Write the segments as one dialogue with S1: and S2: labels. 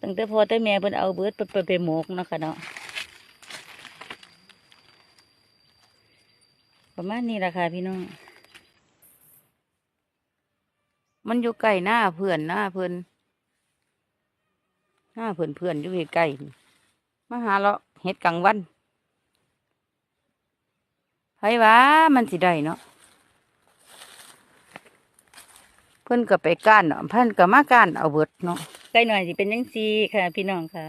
S1: ตั้งแต่พ่อแต่แม่เพิ่นเอาเบิดไปไปไปหมกเนาะค่ะเนาะประมาณนี้ราคาพี่น้อง มันอยู่ใกล้หน้าเพื่อนหน้าเพื่อนหน้าเพื่อนเพื่อนอยู่ใกล้ๆนี่มาหาเลาะเฮ็ดกลางวันไผว่ามันสิได้เนาะเพิ่อนก็ไปก้านเนาะเพิ่อนก็มาก้านเอาเบิดเนาะ ใกล้หน่อยสิเป็นจังซีค่ะ พี่น้องค่ะ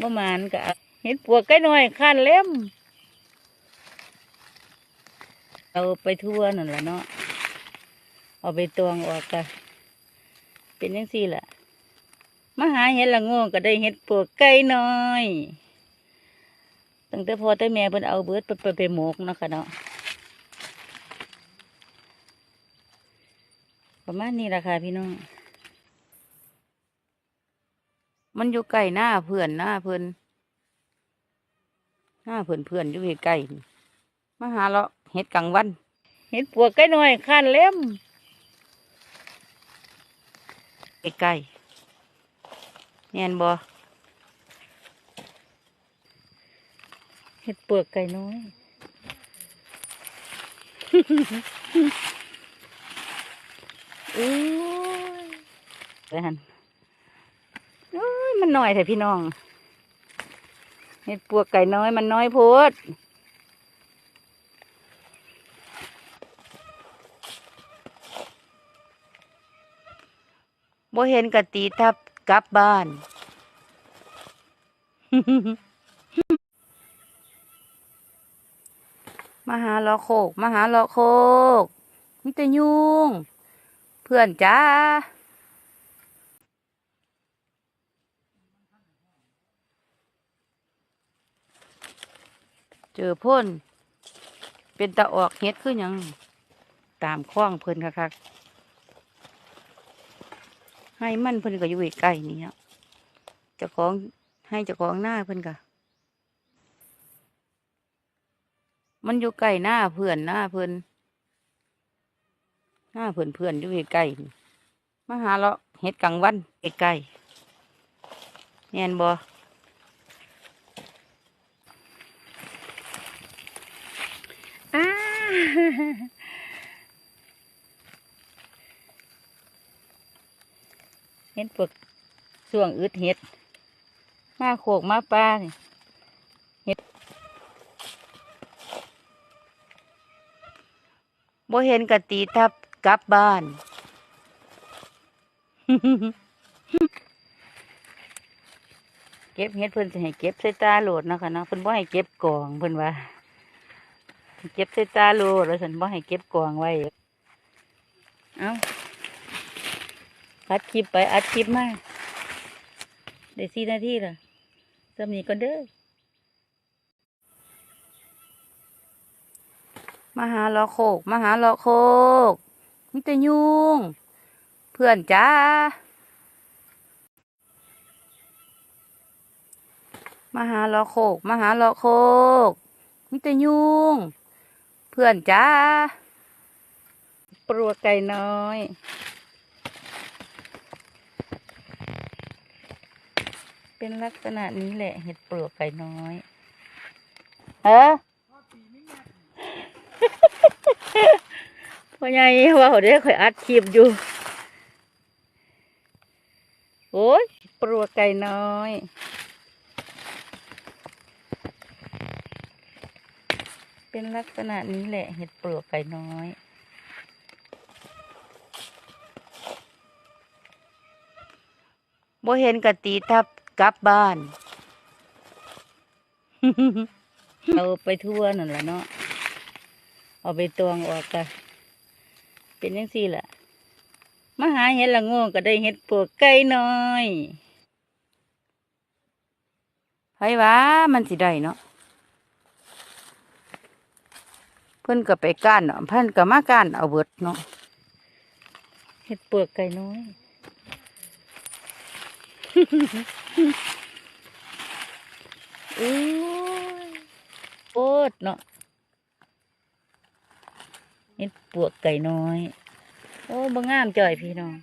S1: บ่มานก็เอาเฮ็ดปวกใกล้หน่อยขั้นเล่มเอาไปทั่วนั่นล่ะเนาะเอาไปตวงออกกะเป็นยังสี่ล่ะมาหาเห็ดละง่ก็ได้เห็ดปวกไก่น้อยตั้งแต่พอแต่แม่เพิ่นเอาเบิดไปไปไปหมกเนาะค่ะเนาะประมาณนี้ราคาพี่น้อง มันอยู่ใกล้หน้าเพื่อนหน้าเพื่อนหน้าเพื่อนเพื่อนอยู่ใกล้ๆนี่มาหาเลาะเห็ดกลางวันเห็ดปวกไก่น้อยข้านเล่มใกล้ๆแน่นบ่เห็ดเปลือกไก่น้อยอุ้ยไปหันอุ้ย มันน้อยแต่พี่น้องเห็ดปวกไก่น้อยมันน้อยโพดบ่เห็นกะตีทับกลับบ้าน มาหาลาะโคก มาหาลาะโคกมิตรยุ่ง เพื่อนจ้า เจอพ่นเป็นตะออกเฮ็ดคือหยังตามคล้องเพิ่นคักๆให้มันเพิ่นก็อยู่ใกล้นี่เนาะเจ้าของให้เจ้าของหน้าเพิ่นก็มันอยู่ใกล้หน้าเพื่อนหน้าเพิ่นหน้าเพื่อนเพื่อนอยู่ใกล้มาหาเลาะเฮ็ดกลางวันใกล้แน่นบ่อ้า เห็ดปวกส่วงอึดเห็ด มาโขกมาปลานี่เห็ดบ่เห็นกะตีทับกลับบ้านเก็บเห็ดเพิ่นสิให้เก็บใส่ตาโหลดนะคะเนาะเพิ่นบ่ให้เก็บกองเพิ่นว่า เก็บใส่ตาโลดแล้วฉันบ่ให้เก็บกองไว้ เอาอัดคลิปไปอัดคลิปมาได้สี่นาทีละสำนีก่อนเด้อ มาหาลาะโคก มาหาลาะโคกมิตรยุง เพื่อนจ้า มาหาลาะโคก มาหาลาะโคกมิตรยุง พื่อนจ้าปลัวไก่น้อย เป็นลักษณะนี้แหละ เห็ดปลวกไก่น้อย เออพ่อใหญ่ว่าเขาได้ข่อยอัดคลิปอยู่ โอ้ยปลวกไก่น้อย เป็นลักษณะนี้แหละเห็ดเปลวกไก่น้อยบ่เห็นกะตีทับกลับบ้าน เอาไปทั่วนั่นแหละเนาะ เอาไปตวงออกกะเป็นยังสี่ล่ะมาหาเห็ดละง่ก็ได้เห็ดปวกไก่น้อยไผว่ามันสิได้เนาะ เพิ่นก็ไปก้านเนาะเพิ่นก็มาก้านเอาเบิดเนาะเห็ดปวกไก่น้อยอู้ยโคตรเนาะเห็ดปวกไก่น้อย โอ้บางงามจ่อยพี่น้อง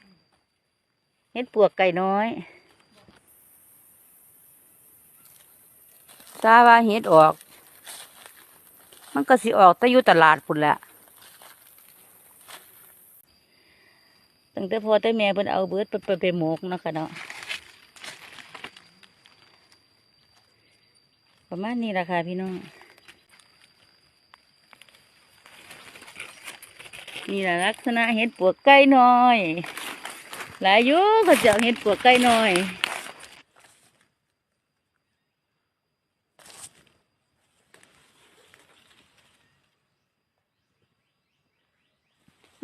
S1: เฮ็ดปวกไก่น้อยตาว่าเฮ็ดออก มันก็สิออกแต่อยู่ตลาดพุ่นแหละตั้งแต่พ่อแต่แม่เพิ่นเอาเบิดไปไปไปหมกเนาะค่ะเนาะประมาณนี้ราคาพี่น้อง นี่แหละลักษณะเห็ดปวกไก่น้อย หลายอยู่เขาเจะเห็ดปวกไก่น้อย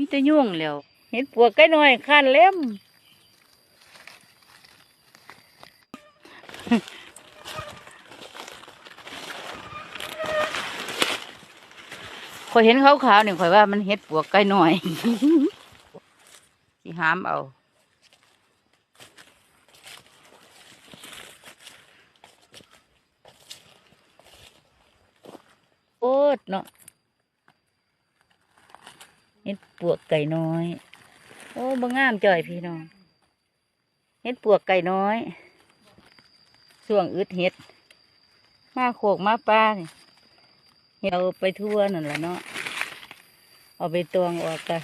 S1: มีแต่ยุ่งแล้วเห็ดปวกไก่น้อยคันเล่มข่อยเห็นขาวๆนี่ข่อยว่ามันเห็ดปวกไก่น้อยสิหามเอาโอ๊ดเนาะ ห็ดปวกไก่น้อย โอ้บ่งามจ่อยพี่น้องเห็ดปวกไก่น้อยส่วงอึดเห็ด มาโขกมาป้านี่เฮ็ดเอาไปทั่วนั่นแหละเนาะเอาไปตวงออกกะ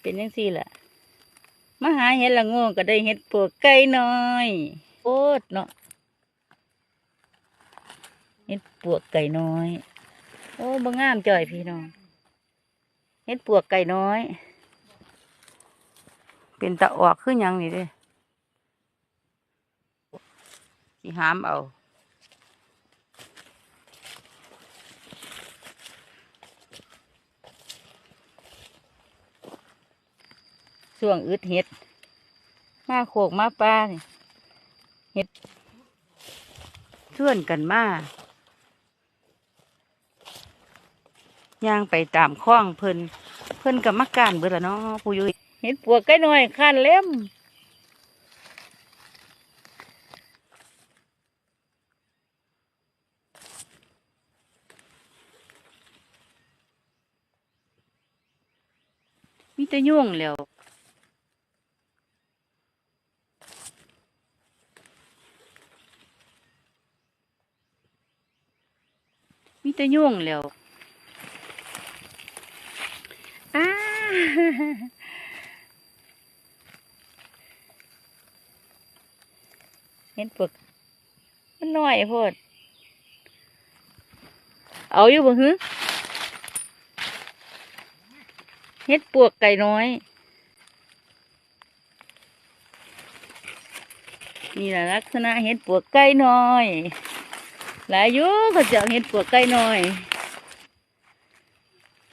S1: เป็นยังสี่แหละมาหาเห็ดละง่ก็ได้เห็ดปวกไก่น้อยโอ๊ดเนาะเห็ดปวกไก่น้อย โอ้บ่งามจ่อยพี่น้อง เห็ดปวกไก่น้อย เป็นตะออกขึ้นยังนี่เด้สิหามเอาส่วงอึดเห็ด มาโขกมาป้าเห็ด ชวนกันมา ย่างไปตามคล้องเพิ่นเพิ่นกับมักการเบิดละเนาะผู้อยุยเห็ดปวกไก่น้อยข้านเล่มมีแต่ยุ่งแล้วมีแต่ยุ่งแล้วอ้า เห็นปวกมันน้อยโพดเอาอยู่บ่ฮึเฮ็ดปวกไก่น้อย นี่แหละลักษณะเห็ดปวกไก่น้อย หลายยู่เขาเจะเห็ดปวกไก่น้อย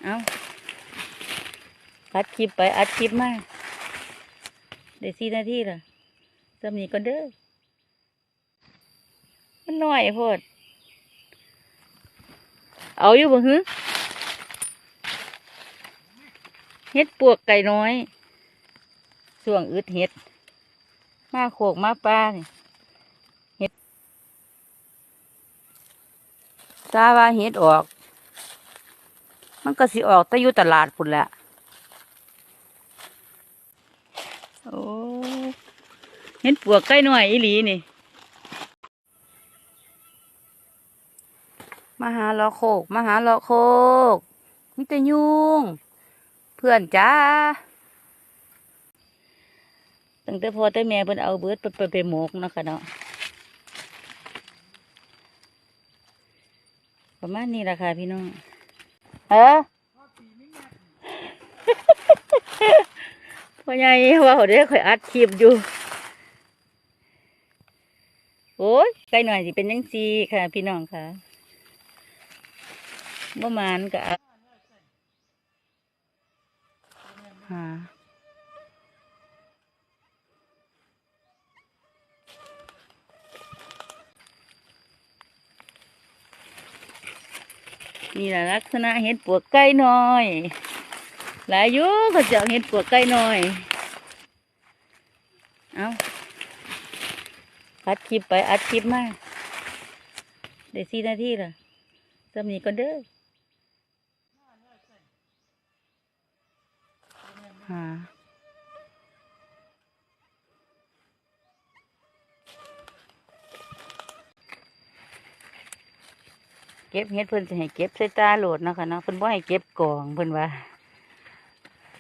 S1: เอา อัดคลิปไปอัดคลิปมาได้สี่นาทีล่ะสำนีก่อนเด้อมันน้อยโพดเอาอยู่บ่ฮึเห็ดปวกไก่น้อยส่วงอึดเห็ด มาโขกมาป้าเห็ดตาว่าเห็ดออก มันก็สิออกแต่อยู่ตลาดพุ่นแหละ โอ้เห็ดปวกไก่น้อยอีหลีนี่ มาหาลอโคก มาหาลอโคกมิตรยุงเพื่อนจ้าตั้งแต่พ่อแต่แม่เพิ่นเอาเบิดไปไปไปหมกเนาะค่ะเนาะประมาณนี้ราคาพี่น้องเออ พ่อใหญ่ว่าเขาได้ข่อยอัดคลิปอยู่ โอ้ยไก่หน่อยสิเป็นยังซีค่ะ พี่น้องค่ะบ่มานก็อัดหานี่แหละลักษณะเห็ดปวกไก่น้อย หลายอยู่ก็จะเห็ดปวกใก่หน่อย เอาอัดคลิปไปอัดคลิปมากเดี๋ยวสี่นาทีล่ะจำมีก่อนเด้อหาเก็บเห็ดเพิ่นจะให้เก็บใส่ตาโหลดนะคะเนาะเพิ่นบ่ให้เก็บกล่องเพิ่นว่า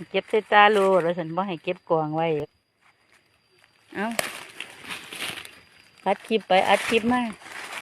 S1: เก็บใส่ตาโลดแล้วฉันบ่ให้เก็บกองไว้ เอ้าอัดคลิปไปอัดคลิปมา